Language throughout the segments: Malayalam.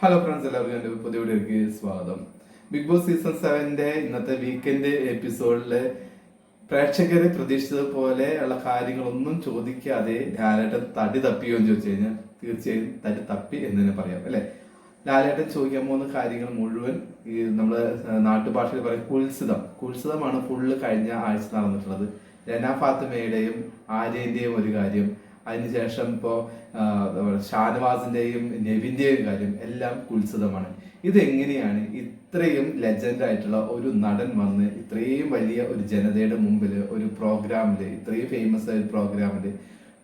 ഹലോ ഫ്രണ്ട്സ് എല്ലാവർക്കും എന്റെ പുതിയ വീഡിയോയ്ക്ക് സ്വാഗതം. ബിഗ് ബോസ് സീസൺ സെവന്റെ ഇന്നത്തെ വീക്കെൻഡ് എപ്പിസോഡിൽ പ്രേക്ഷകരെ പ്രതീക്ഷിച്ചതുപോലെ ഉള്ള കാര്യങ്ങളൊന്നും ചോദിക്കാതെ ലാലേട്ടൻ തടി തപ്പിയോ എന്ന് ചോദിച്ചു കഴിഞ്ഞാൽ തീർച്ചയായും തടി തപ്പി എന്ന് തന്നെ പറയാം അല്ലേ? ലാലേട്ടൻ ചോദിക്കാൻ പോകുന്ന കാര്യങ്ങൾ മുഴുവൻ ഈ നമ്മുടെ നാട്ടുഭാഷയിൽ പറയും കുൽസിതം. കുൽസിതമാണ് ഫുള്ള് കഴിഞ്ഞ ആഴ്ച നടന്നിട്ടുള്ളത്. രനാ ഫാത്തിമയുടെയും ആര്യന്റെയും ഒരു കാര്യം. അതിനുശേഷം ഇപ്പോ ഷാനവാസിന്റെയും നെവിന്റെയും കാര്യം എല്ലാം കുൽസിതമാണ് ഇതെങ്ങനെയാണ് ഇത്രയും ലെജൻഡ് ആയിട്ടുള്ള ഒരു നടൻ വന്ന് ഇത്രയും വലിയ ഒരു ജനതയുടെ മുമ്പിൽ ഒരു പ്രോഗ്രാമിൽ ഇത്രയും ഫേമസ് ആയ ഒരു പ്രോഗ്രാമിൽ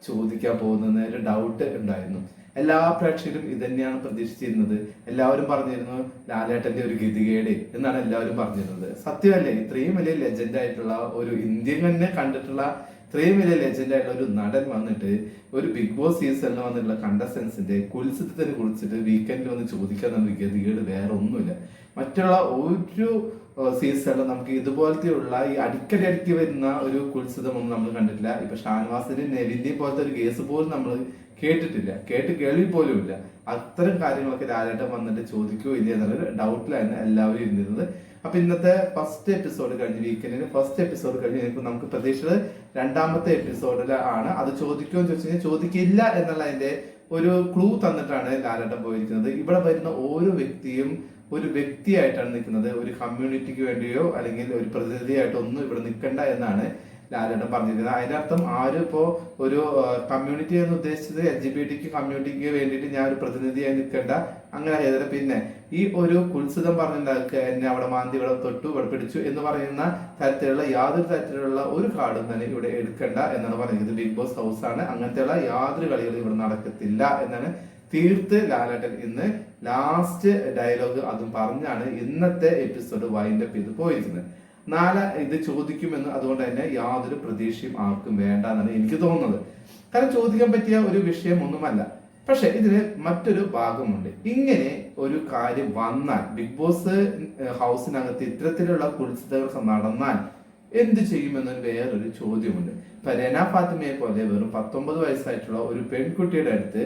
ചോദിക്കാൻ പോകുന്ന ഒരു ഡൗട്ട് ഉണ്ടായിരുന്നു. എല്ലാ പ്രേക്ഷകരും ഇത് തന്നെയാണ് പ്രതീക്ഷിച്ചിരുന്നത്. എല്ലാവരും പറഞ്ഞിരുന്നു ലാലേട്ടന്റെ ഒരു ഗതികേട് എന്നാണ് എല്ലാവരും പറഞ്ഞിരുന്നത്. സത്യമല്ലേ ഇത്രയും വലിയ ലെജൻഡ് ആയിട്ടുള്ള ഒരു ഇന്ത്യൻ തന്നെ കണ്ടിട്ടുള്ള ഇത്രയും വലിയ ലെജൻഡ് ആയിട്ടുള്ള ഒരു നടൻ വന്നിട്ട് ഒരു ബിഗ് ബോസ് സീസണിൽ വന്നിട്ടുള്ള കണ്ടസ്റ്റൻസിന്റെ കുൽസിതത്തിനെ കുറിച്ചിട്ട് വീക്കെൻഡിൽ വന്ന് ചോദിക്കാൻ നമുക്ക് ഗതികേട് വേറെ ഒന്നുമില്ല. മറ്റുള്ള ഒരു സീസണിൽ നമുക്ക് ഇതുപോലത്തെയുള്ള ഈ അടിക്കടി അടിക്കി വരുന്ന ഒരു കുൽസിതമൊന്നും നമ്മൾ കണ്ടിട്ടില്ല. ഇപ്പൊ ഷാൻവാസിന്റെ നെവിന്റെ പോലത്തെ ഒരു കേസ് പോലും നമ്മൾ കേട്ടിട്ടില്ല. കേട്ട് കേൾവി പോലും ഇല്ല. അത്തരം കാര്യങ്ങളൊക്കെ രാജേട്ടൻ വന്നിട്ട് ചോദിക്കുകയോ ഇല്ല എന്നുള്ളൊരു ഡൗട്ടിലായിരുന്നു എല്ലാവരും ഇരുന്നിരുന്നത്. അപ്പൊ ഇന്നത്തെ ഫസ്റ്റ് എപ്പിസോഡ് കഴിഞ്ഞ് വീക്കെൻഡിന് ഫസ്റ്റ് എപ്പിസോഡ് കഴിഞ്ഞ് നമുക്ക് പ്രതീക്ഷിച്ചത് രണ്ടാമത്തെ എപ്പിസോഡിൽ ആണ് അത് ചോദിക്കുമെന്ന് ചോദിച്ചു കഴിഞ്ഞാൽ ചോദിക്കില്ല എന്നുള്ള അതിന്റെ ഒരു ക്ലൂ തന്നിട്ടാണ് ലാലേട്ടൻ പോയിരിക്കുന്നത്. ഇവിടെ വരുന്ന ഓരോ വ്യക്തിയും ഒരു വ്യക്തിയായിട്ടാണ് നിൽക്കുന്നത്. ഒരു കമ്മ്യൂണിറ്റിക്ക് വേണ്ടിയോ അല്ലെങ്കിൽ ഒരു പ്രതിനിധിയായിട്ടോ ഒന്നും ഇവിടെ നിൽക്കണ്ട എന്നാണ് ലാലേട്ടൻ പറഞ്ഞിരിക്കുന്നത് അതിന്റെ അർത്ഥം ആരും ഇപ്പോ ഒരു കമ്മ്യൂണിറ്റി എന്ന് ഉദ്ദേശിച്ചത് എൽ ജി ബി ടിക്ക് കമ്മ്യൂണിറ്റിക്ക് വേണ്ടിയിട്ട് ഞാൻ ഒരു പ്രതിനിധിയായി നിൽക്കേണ്ട അങ്ങനെ ചെയ്തത് പിന്നെ ഈ ഒരു കുത്സിതം പറഞ്ഞിട്ടുണ്ടാക്കുക എന്നെ അവിടെ മാന്തി ഇവിടെ തൊട്ടു ഇവിടെ പിടിച്ചു എന്ന് പറയുന്ന തരത്തിലുള്ള യാതൊരു തരത്തിലുള്ള ഒരു കാർഡും തന്നെ ഇവിടെ എടുക്കണ്ട എന്നാണ് പറയുന്നത് ബിഗ് ബോസ് ഹൗസ് ആണ്. അങ്ങനത്തെയുള്ള യാതൊരു കളികളും ഇവിടെ നടക്കത്തില്ല എന്നാണ് തീർത്ത് ലാലേട്ടൻ ഇന്ന് ലാസ്റ്റ് ഡയലോഗ് അതും പറഞ്ഞാണ് ഇന്നത്തെ എപ്പിസോഡ് വൈൻഡപ്പ് ചെയ്ത് പോയിരിക്കുന്നത്. നാല് ഇത് ചോദിക്കുമെന്ന് അതുകൊണ്ട് തന്നെ യാതൊരു പ്രതീക്ഷയും ആർക്കും വേണ്ട എന്നാണ് എനിക്ക് തോന്നുന്നത്. കാരണം ചോദിക്കാൻ പറ്റിയ ഒരു വിഷയം ഒന്നുമല്ല. പക്ഷെ ഇതിന് മറ്റൊരു ഭാഗമുണ്ട്. ഇങ്ങനെ ഒരു കാര്യം വന്നാൽ ബിഗ് ബോസ് ഹൗസിനകത്ത് ഇത്തരത്തിലുള്ള കുളിച്ചിതകൾ നടന്നാൽ എന്ത് ചെയ്യുമെന്നൊരു വേറൊരു ചോദ്യമുണ്ട്. ഇപ്പൊ രന ഫാത്തിമയെ പോലെ വെറും പത്തൊമ്പത് വയസ്സായിട്ടുള്ള ഒരു പെൺകുട്ടിയുടെ അടുത്ത്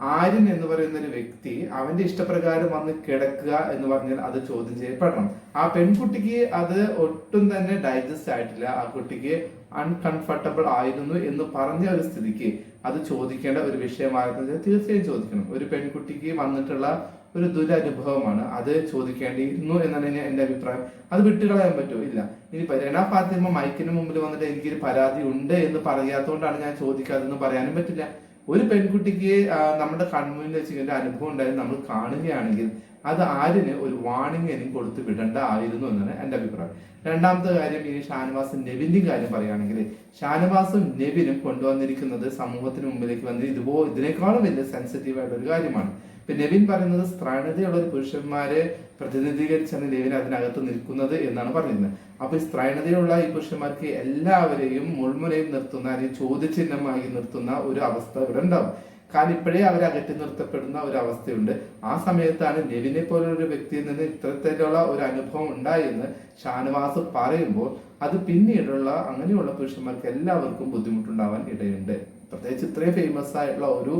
ആര്യൻ എന്ന് പറയുന്ന ഒരു വ്യക്തി അവന്റെ ഇഷ്ടപ്രകാരം വന്ന് കിടക്കുക എന്ന് പറഞ്ഞാൽ അത് ചോദ്യം ചെയ്യപ്പെടണം. ആ പെൺകുട്ടിക്ക് അത് ഒട്ടും തന്നെ ഡൈജസ്റ്റ് ആയിട്ടില്ല. ആ കുട്ടിക്ക് അൺകംഫർട്ടബിൾ ആയിരുന്നു എന്ന് പറഞ്ഞ ഒരു സ്ഥിതിക്ക് അത് ചോദിക്കേണ്ട ഒരു വിഷയമായിരുന്നു തീർച്ചയായും ചോദിക്കണം. ഒരു പെൺകുട്ടിക്ക് വന്നിട്ടുള്ള ഒരു ദുരനുഭവമാണ് അത് ചോദിക്കേണ്ടിയിരുന്നു എന്നാണ് എന്നെ- എന്റെ അഭിപ്രായം. അത് വിട്ടുകളയാൻ പറ്റുമോ? ഇല്ല. ഇനി രണ്ടാം ഫാത്തിമ മൈക്കിന് മുമ്പിൽ വന്നിട്ട് എനിക്കൊരു പരാതി ഉണ്ട് എന്ന് പറയാത്തതുകൊണ്ടാണ് ഞാൻ ചോദിക്കാതെന്ന് പറയാനും പറ്റില്ല. ഒരു പെൺകുട്ടിക്ക് നമ്മുടെ കൺമുന്നിൽ വെച്ച് ഇങ്ങനെ അനുഭവം ഉണ്ടായത് നമ്മൾ കാണുകയാണെങ്കിൽ അത് ആരിന് ഒരു വാണിംഗ് എനിക്ക് കൊടുത്ത് വിടേണ്ട ആയിരുന്നു എന്നാണ് എന്റെ അഭിപ്രായം. രണ്ടാമത്തെ കാര്യം ഇനി ഷാനവാസും നെവിന്റെയും കാര്യം പറയുകയാണെങ്കിൽ ഷാനവാസും നെവിനും കൊണ്ടുവന്നിരിക്കുന്നത് സമൂഹത്തിന് മുമ്പിലേക്ക് വന്ന് ഇതുപോ ഇതിനേക്കാളും വലിയ സെൻസിറ്റീവ് ആയിട്ടുള്ള ഒരു കാര്യമാണ്. ഇപ്പൊ നെവിൻ പറയുന്നത് സ്ത്രണതയുള്ള ഒരു പുരുഷന്മാരെ പ്രതിനിധീകരിച്ചാണ് നെവിൻ അതിനകത്ത് നിൽക്കുന്നത് എന്നാണ് പറയുന്നത്. അപ്പൊ സ്ത്രൈണതയുള്ള ഈ പുരുഷന്മാർക്ക് എല്ലാവരെയും മുൾമുനയിൽ നിർത്തുന്ന അല്ലെങ്കിൽ ചോദ്യചിഹ്നമായി നിർത്തുന്ന ഒരു അവസ്ഥ ഇവിടെ ഉണ്ടാവും. കാരണം ഇപ്പോഴേ അവർ അകറ്റി നിർത്തപ്പെടുന്ന ഒരു അവസ്ഥയുണ്ട്. ആ സമയത്താണ് നെവിനെ പോലുള്ള വ്യക്തിയിൽ നിന്ന് ഇത്തരത്തിലുള്ള ഒരു അനുഭവം ഉണ്ടായെന്ന് ഷാനവാസ് പറയുമ്പോൾ അത് പിന്നീടുള്ള അങ്ങനെയുള്ള പുരുഷന്മാർക്ക് എല്ലാവർക്കും ബുദ്ധിമുട്ടുണ്ടാവാൻ ഇടയുണ്ട്. പ്രത്യേകിച്ച് ഇത്രയും ഫേമസ് ആയിട്ടുള്ള ഒരു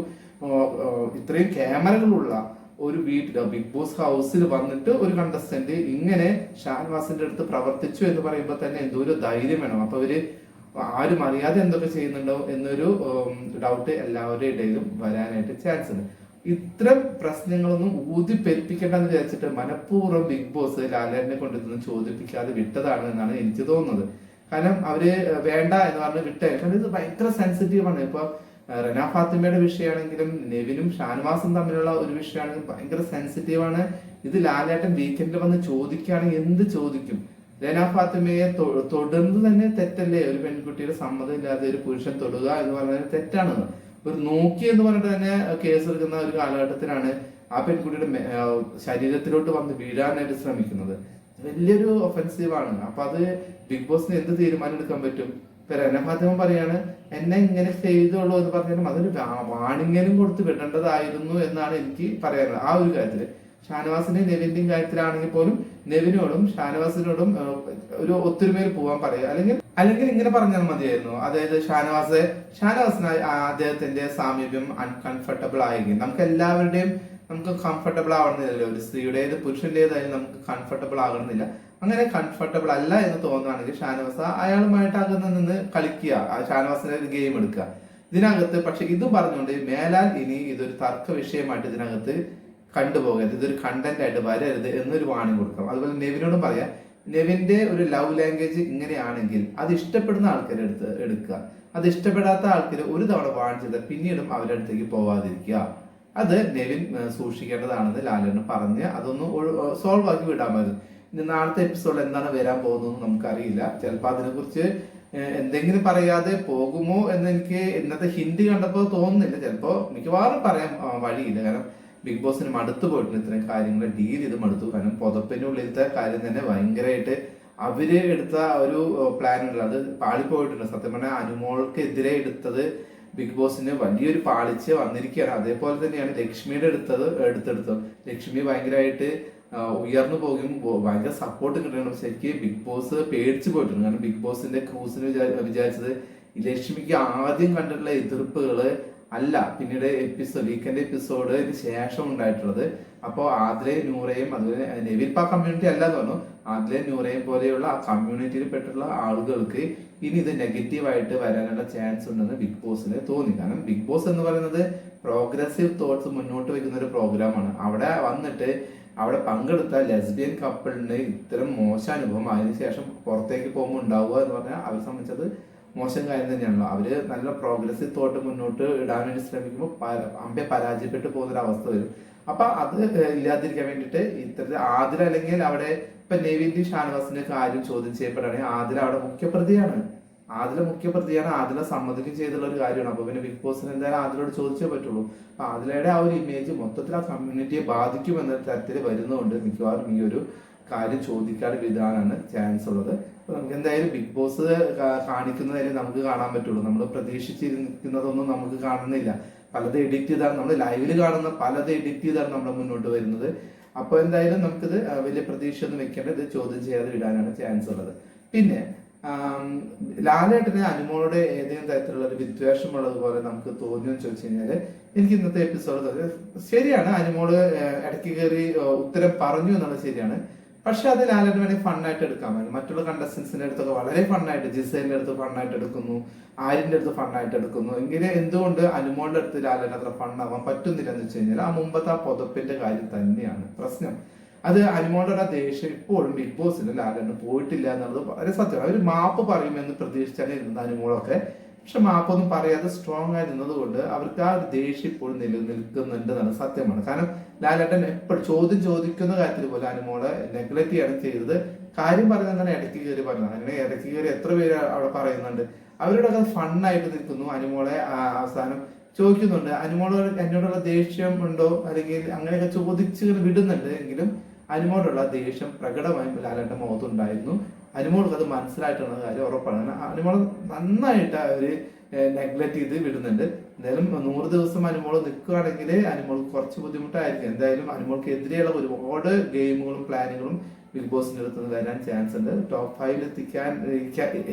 ഇത്രയും ക്യാമറകളുള്ള ഒരു വീട്ടിൽ ബിഗ് ബോസ് ഹൗസിൽ വന്നിട്ട് ഒരു കണ്ടസ്റ്റന്റ് ഇങ്ങനെ ഷാൻവാസിന്റെ അടുത്ത് പ്രവർത്തിച്ചു എന്ന് പറയുമ്പോൾ തന്നെ എന്തോ ഒരു ധൈര്യം വേണം. അപ്പൊ അവർ ആരും അറിയാതെ എന്തൊക്കെ ചെയ്യുന്നുണ്ടോ എന്നൊരു ഡൗട്ട് എല്ലാവരുടെ ഇടയിലും വരാനായിട്ട് ചാൻസ് ഉണ്ട്. ഇത്തരം പ്രശ്നങ്ങളൊന്നും ഊതി പെരുപ്പിക്കേണ്ടെന്ന് വിചാരിച്ചിട്ട് മനഃപൂർവം ബിഗ് ബോസ് ലാലേനെ കൊണ്ടിരുന്ന് ചോദിപ്പിക്കാതെ വിട്ടതാണ് എന്നാണ് എനിക്ക് തോന്നുന്നത്. കാരണം അവർ വേണ്ട എന്ന് പറഞ്ഞ് വിട്ടേ. കാരണം ഇത് ഭയങ്കര സെൻസിറ്റീവ് ആണ്. ഇപ്പൊ റെന ഫാത്തിമയുടെ വിഷയമാണെങ്കിലും നെവിനും ഷാനവാസും തമ്മിലുള്ള ഒരു വിഷയമാണെങ്കിലും ഭയങ്കര സെൻസിറ്റീവ് ആണ്. ഇത് ലാലേട്ടൻ വീക്കെൻഡിൽ വന്ന് ചോദിക്കുകയാണെങ്കിൽ എന്ത് ചോദിക്കും? റെന ഫാത്തിമയെ തൊടുന്നത് തന്നെ തെറ്റല്ലേ? ഒരു പെൺകുട്ടിയുടെ സമ്മതം ഇല്ലാതെ ഒരു പുരുഷൻ തൊടുക എന്ന് പറഞ്ഞാൽ തെറ്റാണ്. ഒരു നോക്കി എന്ന് പറഞ്ഞിട്ട് തന്നെ കേസ് എടുക്കുന്ന ഒരു കാലഘട്ടത്തിലാണ് ആ പെൺകുട്ടിയുടെ ശരീരത്തിലോട്ട് വന്ന് വീഴാനായിട്ട് ശ്രമിക്കുന്നത്. വലിയൊരു ഒഫൻസീവ് ആണ്. അപ്പൊ അത് ബിഗ് ബോസിന് എന്ത് തീരുമാനം എടുക്കാൻ പറ്റും? റെന ഫാത്തിമ പറയാണ് എന്നെ ഇങ്ങനെ ചെയ്തോളൂ എന്ന് പറഞ്ഞാലും അതൊരു വാണിങ്ങനും കൊടുത്ത് വിടേണ്ടതായിരുന്നു എന്നാണ് എനിക്ക് പറയാനുള്ളത്. ആ ഒരു കാര്യത്തിൽ. ഷാനവാസിന്റെ നെവിന്റെയും കാര്യത്തിലാണെങ്കിൽ പോലും നെവിനോടും ഷാനവാസിനോടും ഒരു ഒത്തൊരുമയിൽ പോവാൻ പറയുക. അല്ലെങ്കിൽ അല്ലെങ്കിൽ ഇങ്ങനെ പറഞ്ഞാൽ മതിയായിരുന്നു. അതായത് ഷാനവാസ് ഷാനവാസിന് അദ്ദേഹത്തിന്റെ സാമീപ്യം അൺകംഫർട്ടബിൾ ആയെങ്കിൽ നമുക്ക് എല്ലാവരുടെയും നമുക്ക് കംഫർട്ടബിൾ ആവണമെന്നില്ലല്ലോ. ഒരു സ്ത്രീയുടേത് പുരുഷന്റേതായാലും നമുക്ക് കംഫർട്ടബിൾ ആകണമെന്നില്ല. അങ്ങനെ കംഫർട്ടബിൾ അല്ല എന്ന് തോന്നുകയാണെങ്കിൽ ഷാനവാസ് അയാളുമായിട്ട് അകന്ന് നിന്ന് കളിക്കുക. ആ ഷാനവാസിന്റെ ഒരു ഗെയിം എടുക്കുക. ഇതിനകത്ത് പക്ഷെ ഇത് പറഞ്ഞുകൊണ്ട് മേലാൽ ഇനി ഇതൊരു തർക്ക വിഷയമായിട്ട് ഇതിനകത്ത് കണ്ടുപോകരുത്. ഇതൊരു കണ്ടന്റ് ആയിട്ട് വരരുത് എന്നൊരു വാണിംഗ് കൊടുക്കണം. അതുപോലെ നെവിനോടും പറയാം നെവിന്റെ ഒരു ലവ് ലാംഗ്വേജ് ഇങ്ങനെയാണെങ്കിൽ അത് ഇഷ്ടപ്പെടുന്ന ആൾക്കാരെ എടുത്ത് എടുക്കുക. അത് ഇഷ്ടപ്പെടാത്ത ആൾക്കാർ ഒരു തവണ വാൺ ചെയ്താൽ പിന്നീടും അവരുടെ അടുത്തേക്ക് പോവാതിരിക്കുക. അത് നെവിൻ സൂക്ഷിക്കേണ്ടതാണെന്ന് ലാലേട്ടൻ പറഞ്ഞ് അതൊന്ന് സോൾവ് ആക്കി മതി ഇനി നാളത്തെ എപ്പിസോഡ് എന്താണ് വരാൻ പോകുന്നതെന്ന് നമുക്കറിയില്ല. ചിലപ്പോൾ അതിനെക്കുറിച്ച് എന്തെങ്കിലും പറയാതെ പോകുമോ എന്ന് എനിക്ക് ഇന്നത്തെ ഹിന്ദി കണ്ടപ്പോൾ തോന്നുന്നില്ല. ചിലപ്പോൾ മിക്കവാറും പറയാൻ വഴിയില്ല. കാരണം ബിഗ് ബോസിന് മടുത്തു പോയിട്ടുണ്ട്. ഇത്രയും കാര്യങ്ങൾ ഡീൽ ചെയ്ത് മടുത്തു. കാരണം പുതപ്പിനുള്ളിലത്തെ കാര്യം തന്നെ ഭയങ്കരമായിട്ട് അവർ എടുത്ത ഒരു പ്ലാൻ ഉണ്ട് അത് പാളിപ്പോയിട്ടുണ്ട് സത്യം പറഞ്ഞാൽ അനുമോൾക്കെതിരെ എടുത്തത് ബിഗ് ബോസിന് വലിയൊരു പാളിച്ച് വന്നിരിക്കുകയാണ്. അതേപോലെ തന്നെയാണ് ലക്ഷ്മിയുടെ എടുത്തത് എടുത്തെടുത്തത്. ലക്ഷ്മി ഭയങ്കരമായിട്ട് ഉയർന്നു പോകും. ഭയങ്കര സപ്പോർട്ട് കിട്ടണം ശരിക്ക് ബിഗ് ബോസ് പേടിച്ചു പോയിട്ടുണ്ട്. കാരണം ബിഗ് ബോസിന്റെ ക്രൂസിന് വിചാരിച്ചത് ലക്ഷ്മിക്ക് ആദ്യം കണ്ടിട്ടുള്ള എതിർപ്പുകൾ അല്ല പിന്നീട് എപ്പിസോഡ് വീക്കെൻഡ് എപ്പിസോഡ് ശേഷം ഉണ്ടായിട്ടുള്ളത്. അപ്പോൾ ആദിലെ നൂറയും അതുപോലെ നെവിൽ പാ കമ്മ്യൂണിറ്റി അല്ല പറഞ്ഞു. ആദിലെ നൂറയും പോലെയുള്ള ആ കമ്മ്യൂണിറ്റിയിൽ പെട്ടുള്ള ആളുകൾക്ക് ഇനി ഇത് നെഗറ്റീവായിട്ട് വരാനുള്ള ചാൻസ് ഉണ്ടെന്ന് ബിഗ് ബോസിന് തോന്നി. കാരണം ബിഗ് ബോസ് എന്ന് പറയുന്നത് പ്രോഗ്രസീവ് തോട്ട്സ് മുന്നോട്ട് വയ്ക്കുന്ന ഒരു പ്രോഗ്രാമാണ് അവിടെ വന്നിട്ട് അവിടെ പങ്കെടുത്ത ലെസ്ബിയൻ കപ്പിളിന് ഇത്തരം മോശം അനുഭവം അതിനുശേഷം പുറത്തേക്ക് പോകുമ്പോൾ ഉണ്ടാവുക എന്ന് പറഞ്ഞാൽ അവരെ സംബന്ധിച്ചത് മോശം കാര്യം തന്നെയാണല്ലോ. അവർ നല്ല പ്രോഗ്രസീവ് തോട്ട് മുന്നോട്ട് ഇടാൻ വേണ്ടി ശ്രമിക്കുമ്പോൾ അമ്പയെ പരാജയപ്പെട്ടു പോകുന്ന ഒരു അവസ്ഥ വരും. അപ്പൊ അത് ഇല്ലാതിരിക്കാൻ വേണ്ടിയിട്ട് ഇത്തരത്തിൽ ആതിര അല്ലെങ്കിൽ അവിടെ ഇപ്പൊ നെവിന്റെ ഷാനവാസിന്റെ കാര്യം ചോദ്യം ചെയ്യപ്പെടുകയാണെങ്കിൽ ആതിര അവിടെ മുഖ്യപ്രതിയാണ്. ആദില മുഖ്യ പ്രതിയാണ് ആദില സമ്മതിക്കും ചെയ്തുള്ള ഒരു കാര്യമാണ്. അപ്പൊ പിന്നെ ബിഗ് ബോസിന് എന്തായാലും ആദിലോട് ചോദിച്ചേ പറ്റുള്ളൂ. അപ്പൊ ആദിലയുടെ ആ ഒരു ഇമേജ് മൊത്തത്തിൽ ആ കമ്മ്യൂണിറ്റിയെ ബാധിക്കും എന്ന തരത്തിൽ വരുന്നതുകൊണ്ട് മിക്കവാറും ഈ ഒരു കാര്യം ചോദിക്കാതെ വിധാനാണ് ചാൻസ് ഉള്ളത്. അപ്പൊ നമുക്ക് എന്തായാലും ബിഗ് ബോസ് കാണിക്കുന്നതായാലും നമുക്ക് കാണാൻ പറ്റുള്ളൂ. നമ്മൾ പ്രതീക്ഷിച്ചിരിക്കുന്നതൊന്നും നമുക്ക് കാണുന്നില്ല. പലത് എഡിറ്റ് ചെയ്താണ് നമ്മൾ ലൈവിൽ കാണുന്ന പലത് എഡിറ്റ് ചെയ്താണ് നമ്മുടെ മുന്നോട്ട് വരുന്നത്. അപ്പൊ എന്തായാലും നമുക്കിത് വലിയ പ്രതീക്ഷ ഒന്നും വെക്കേണ്ട ഇത് ചോദ്യം ചെയ്യാതെ വിടാനാണ് ചാൻസ് ഉള്ളത്. പിന്നെ ലാലേട്ടന് അനുമോളോട് ഏതെങ്കിലും തരത്തിലുള്ള ഒരു വിദ്വേഷമുള്ളതുപോലെ നമുക്ക് തോന്നിയെന്ന് ചോദിച്ചു കഴിഞ്ഞാൽ എനിക്ക് ഇന്നത്തെ എപ്പിസോഡ് ശരിയാണ് അനുമോൾ ഇടയ്ക്ക് കയറി ഉത്തരം പറഞ്ഞു എന്നുള്ളത് ശരിയാണ്. പക്ഷെ അത് ലാലേട്ടൻ വേണമെങ്കിൽ ഫണ്ണായിട്ട് എടുക്കാമായിരുന്നു മറ്റുള്ള കണ്ടസ്റ്റൻസിന്റെ അടുത്തൊക്കെ വളരെ ഫണ്ണായിട്ട് ജിസേലിന്റെ അടുത്ത് ഫണ്ണായിട്ട് എടുക്കുന്നു ആര്യന്റെ അടുത്ത് ഫണ്ണായിട്ട് എടുക്കുന്നു. എങ്കിലും എന്തുകൊണ്ട് അനുമോളുടെ അടുത്ത് ലാലേട്ടൻ അത്ര ഫണ്ണാവാൻ പറ്റുന്നില്ല എന്ന് വെച്ച് കഴിഞ്ഞാൽ ആ മുമ്പത്തെ ആ പുതപ്പിന്റെ കാര്യം തന്നെയാണ്. പ്രശ്നം. അത് അനുമോളുടെ ദേഷ്യം ഇപ്പോഴും ബിഗ് ബോസിൽ ലാലേട്ടൻ പോയിട്ടില്ല എന്നുള്ളത് വളരെ സത്യമാണ്. അവർ മാപ്പ് പറയുമെന്ന് പ്രതീക്ഷിച്ചാണ് ഇരുന്നത് അനുമോളൊക്കെ. പക്ഷെ മാപ്പൊന്നും പറയാതെ സ്ട്രോങ് ആയി നിന്നതുകൊണ്ട് അവർക്ക് ആ ഒരു ദേഷ്യം ഇപ്പോഴും നിലനിൽക്കുന്നുണ്ട് എന്നാണ് സത്യമാണ്. കാരണം ലാലേട്ടൻ എപ്പോഴും ചോദ്യം ചോദിക്കുന്ന കാര്യത്തിൽ പോലെ അനുമോളെ നെഗ്ലക്ട് ചെയ്യാണ് ചെയ്തത്. കാര്യം പറയുന്നത് തന്നെ ഇടയ്ക്ക് കയറി പറഞ്ഞു അങ്ങനെ ഇടയ്ക്ക് കയറി എത്ര പേര് അവിടെ പറയുന്നുണ്ട്. അവരോടൊക്കെ ഫണ്ണായിട്ട് നിൽക്കുന്നു. അനുമോളെ അവസാനം ചോദിക്കുന്നുണ്ട്. അനുമോളോട് എന്നോടുള്ള ദേഷ്യം ഉണ്ടോ? അല്ലെങ്കിൽ അങ്ങനെയൊക്കെ ചോദിച്ച് വിടുന്നുണ്ട്. എങ്കിലും അനുമോടുള്ള ദേഷ്യം പ്രകടമായും ലാലേട്ടൻ മുഖത്തുണ്ടായിരുന്നു. അനുമോൾക്ക് അത് മനസ്സിലായിട്ടുള്ള കാര്യം ഉറപ്പാണ്. അനുമോൾ നന്നായിട്ട് അവർ നെഗ്ലക്ട് ചെയ്ത് വിടുന്നുണ്ട്. എന്തായാലും നൂറ് ദിവസം അനുമോൾ നിൽക്കുകയാണെങ്കിൽ അനുമോൾക്ക് കുറച്ച് ബുദ്ധിമുട്ടായിരിക്കും. എന്തായാലും അനുമോൾക്ക് എതിരെയുള്ള ഒരുപാട് ഗെയിമുകളും പ്ലാനുകളും ബിഗ് ബോസിന്റെ അടുത്ത് നിന്ന് വരാൻ ചാൻസ് ഉണ്ട്. ടോപ്പ് ഫൈവിൽ എത്തിക്കാൻ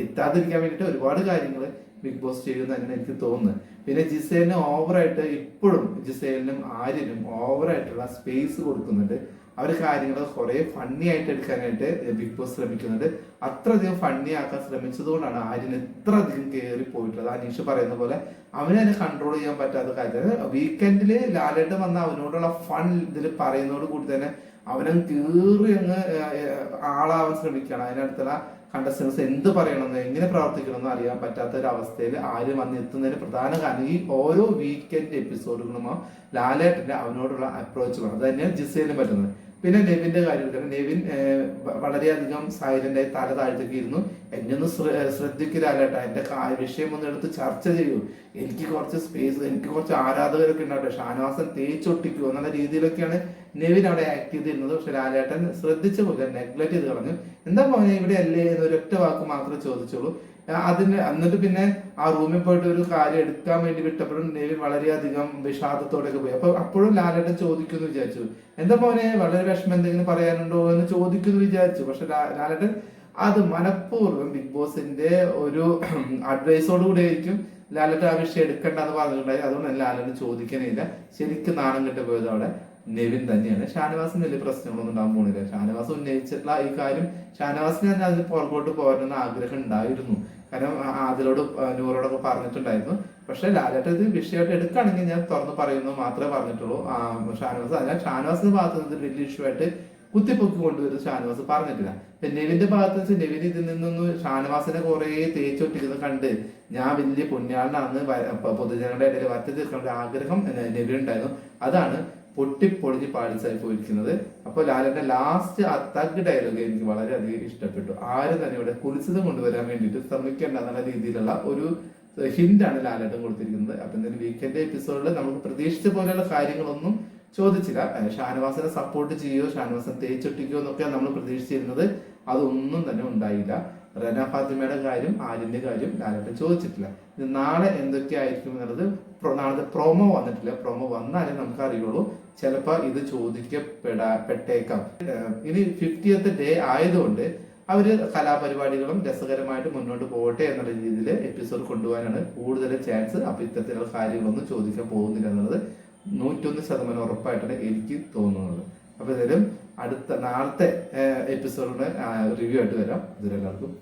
എത്താതിരിക്കാൻ വേണ്ടിയിട്ട് ഒരുപാട് കാര്യങ്ങൾ ബിഗ് ബോസ് ചെയ്യുന്ന തന്നെ എനിക്ക് തോന്നുന്നു. പിന്നെ ജിസേലിന് ഓവറായിട്ട് ഇപ്പോഴും ജിസേലിനും ആര്യനും ഓവറായിട്ടുള്ള സ്പേസ് കൊടുക്കുന്നുണ്ട്. അവർ കാര്യങ്ങൾ കുറെ ഫണ്ണി ആയിട്ട് എടുക്കാനായിട്ട് ബിഗ് ബോസ് ശ്രമിക്കുന്നുണ്ട്. അത്രയധികം ഫണ്ണി ആക്കാൻ ശ്രമിച്ചതുകൊണ്ടാണ് ആര്യൻ ഇത്ര അധികം കയറി പോയിട്ടുള്ളത്. അനീഷ് പറയുന്ന പോലെ അവനെ അതിനെ കൺട്രോൾ ചെയ്യാൻ പറ്റാത്ത കാര്യം വീക്കെൻഡിൽ ലാലേട്ട് വന്ന അവനോടുള്ള ഫൺ ഇതിൽ പറയുന്നതോട് കൂടി തന്നെ അവനെ കീറി അങ്ങ് ആളാവാൻ ശ്രമിക്കുകയാണ്. അതിനടുത്തുള്ള കണ്ടസ്റ്റൻസ് എന്ത് പറയണമെന്ന് എങ്ങനെ പ്രവർത്തിക്കണമെന്ന് അറിയാൻ പറ്റാത്ത ഒരു അവസ്ഥയിൽ ആര് വന്ന് എത്തുന്നതിന് പ്രധാന കാരണം ഈ ഓരോ വീക്കെൻഡ് എപ്പിസോഡുകളും ലാലേട്ടന്റെ അവനോടുള്ള അപ്രോച്ച് അത് തന്നെയാണ് ജിസേലിന് പറ്റുന്നത്. പിന്നെ നെവിന്റെ കാര്യം നെവിൻ വളരെയധികം സൈലന്റ് ആയി തല താഴ്ത്തേക്ക് ഇരുന്നു എന്നെ ഒന്ന് ശ്രദ്ധിക്കലാലേട്ട എന്റെ വിഷയം ഒന്ന് എടുത്ത് ചർച്ച ചെയ്യൂ. എനിക്ക് കുറച്ച് സ്പേസ് എനിക്ക് കുറച്ച് ആരാധകരൊക്കെ ഉണ്ടാവട്ടെ ഷാനവാസൻ തേച്ചൊട്ടിക്കൂ എന്നുള്ള രീതിയിലൊക്കെയാണ് നെവിൻ അവിടെ ആക്ട് ചെയ്തിരുന്നത്. പക്ഷെ ലാലേട്ടൻ ശ്രദ്ധിച്ചു പോലെ നെഗ്ലക്ട് ചെയ്ത് കളഞ്ഞു. എന്താ മോനെ ഇവിടെ അല്ലേ? എന്ന് ഒരൊറ്റ വാക്ക് മാത്രമേ ചോദിച്ചുള്ളൂ. അതിന് എന്നിട്ട് പിന്നെ ആ റൂമിൽ പോയിട്ട് ഒരു കാര്യം എടുക്കാൻ വേണ്ടി വിട്ടപ്പോഴും നെവിൻ വളരെയധികം വിഷാദത്തോടെയൊക്കെ പോയി. അപ്പൊ അപ്പോഴും ലാലേട്ടൻ ചോദിക്കുന്നു വിചാരിച്ചു. എന്താ മോനെ വളരെ വിഷമം എന്തെങ്കിലും പറയാനുണ്ടോ? എന്ന് ചോദിക്കുന്നു വിചാരിച്ചു. പക്ഷെ ലാലേട്ടൻ അത് മനഃപൂർവം ബിഗ് ബോസിന്റെ ഒരു അഡ്വൈസോട് കൂടി ആയിരിക്കും ലാലേട്ടൻ ആ വിഷയം എടുക്കണ്ടെന്ന് പറഞ്ഞിട്ടുണ്ടായി അതുകൊണ്ട് ലാലേട്ടൻ ചോദിക്കാനില്ല ശരിക്കും നാണം കെട്ട് പോയത് അവിടെ നെവിൻ തന്നെയാണ്. ഷാനവാസിന് വലിയ പ്രശ്നങ്ങളൊന്നും ഉണ്ടാകാൻ പോണില്ല. ഷാനവാസ് ഉന്നയിച്ചിട്ടുള്ള ഈ കാര്യം ഷാനവാസിന് തന്നെ അതിന് പുറകോട്ട് പോകാനെന്ന് ആഗ്രഹം ഉണ്ടായിരുന്നു. കാരണം ആ, നൂറോടൊക്കെ പറഞ്ഞിട്ടുണ്ടായിരുന്നു. പക്ഷെ ലാലേട്ട ഇത് വിഷയമായിട്ട് എടുക്കുകയാണെങ്കിൽ ഞാൻ തുറന്ന് പറയുന്നു മാത്രമേ പറഞ്ഞിട്ടുള്ളൂ. ഷാനവാസ് അതിനാൽ ഷാനവാസിന്റെ ഭാഗത്ത് നിന്ന് വലിയ ഇഷ്യൂ ആയിട്ട് കുത്തിപ്പൊക്കി കൊണ്ടുവരുന്ന ഷാനവാസ് പറഞ്ഞിട്ടില്ല. നെവിന്റെ ഭാഗത്ത് വെച്ച് നെവിൻ ഇതിൽ നിന്നൊന്ന് ഷാനവാസിനെ കുറെ തേച്ചൊട്ടിക്കുന്നത് കണ്ട് ഞാൻ വലിയ പുണ്യാളനാണെന്ന് പൊതുജനങ്ങളുടെ ഇടയിൽ വരത്തി തീർക്കേണ്ട ആഗ്രഹം നെവിൻ ഉണ്ടായിരുന്നു. അതാണ് പൊട്ടിപ്പൊളിഞ്ഞ് പാളിച്ചായി പോയിരിക്കുന്നത്. അപ്പോൾ ലാലന്റെ ലാസ്റ്റ് ആ തഗ് ഡയലോഗ് എനിക്ക് വളരെയധികം ഇഷ്ടപ്പെട്ടു. ആരും തന്നെ ഇവിടെ കുളിച്ചത് കൊണ്ടുവരാൻ വേണ്ടിയിട്ട് ശ്രമിക്കേണ്ട എന്നുള്ള രീതിയിലുള്ള ഒരു ഹിന്റ് ആണ് ലാലേട്ടൻ കൊടുത്തിരിക്കുന്നത്. അപ്പൊ എന്തായാലും വീക്കെൻഡ് എപ്പിസോഡിൽ നമുക്ക് പ്രതീക്ഷിച്ച പോലെയുള്ള കാര്യങ്ങളൊന്നും ചോദിച്ചില്ല. ഷാനവാസിനെ സപ്പോർട്ട് ചെയ്യോ ഷാനവാസിനെ തേച്ചൊട്ടിക്കോ എന്നൊക്കെ നമ്മൾ പ്രതീക്ഷിച്ചിരുന്നത് അതൊന്നും തന്നെ ഉണ്ടായില്ല. റന ഫാത്തിമയുടെ കാര്യം ആര്യന്റെ കാര്യം ലാലേട്ടൻ ചോദിച്ചിട്ടില്ല. ഇത് നാളെ എന്തൊക്കെയായിരിക്കും എന്നുള്ളത് നാളത്തെ പ്രൊമോ വന്നിട്ടില്ല. പ്രൊമോ വന്നാലേ നമുക്ക് അറിയുള്ളൂ. ചിലപ്പോൾ ഇത് ചോദിക്കപ്പെടാ പെട്ടേക്കാം. ഇനി ഫിഫ്റ്റിയത്ത് ഡേ ആയതുകൊണ്ട് അവർ കലാപരിപാടികളും രസകരമായിട്ട് മുന്നോട്ട് പോകട്ടെ എന്നുള്ള രീതിയിൽ എപ്പിസോഡ് കൊണ്ടുപോകാനാണ് കൂടുതൽ ചാൻസ് അപ്പം ഇത്തരത്തിലുള്ള കാര്യങ്ങളൊന്നും ചോദിക്കാൻ പോകുന്നില്ല എന്നുള്ളത് നൂറ്റൊന്ന് ശതമാനം ഉറപ്പായിട്ടാണ് എനിക്ക് തോന്നുന്നത്. അപ്പോൾ ഇതിലും അടുത്ത നാളത്തെ എപ്പിസോഡിന് റിവ്യൂ ആയിട്ട് വരാം. ഇതിലെല്ലാവർക്കും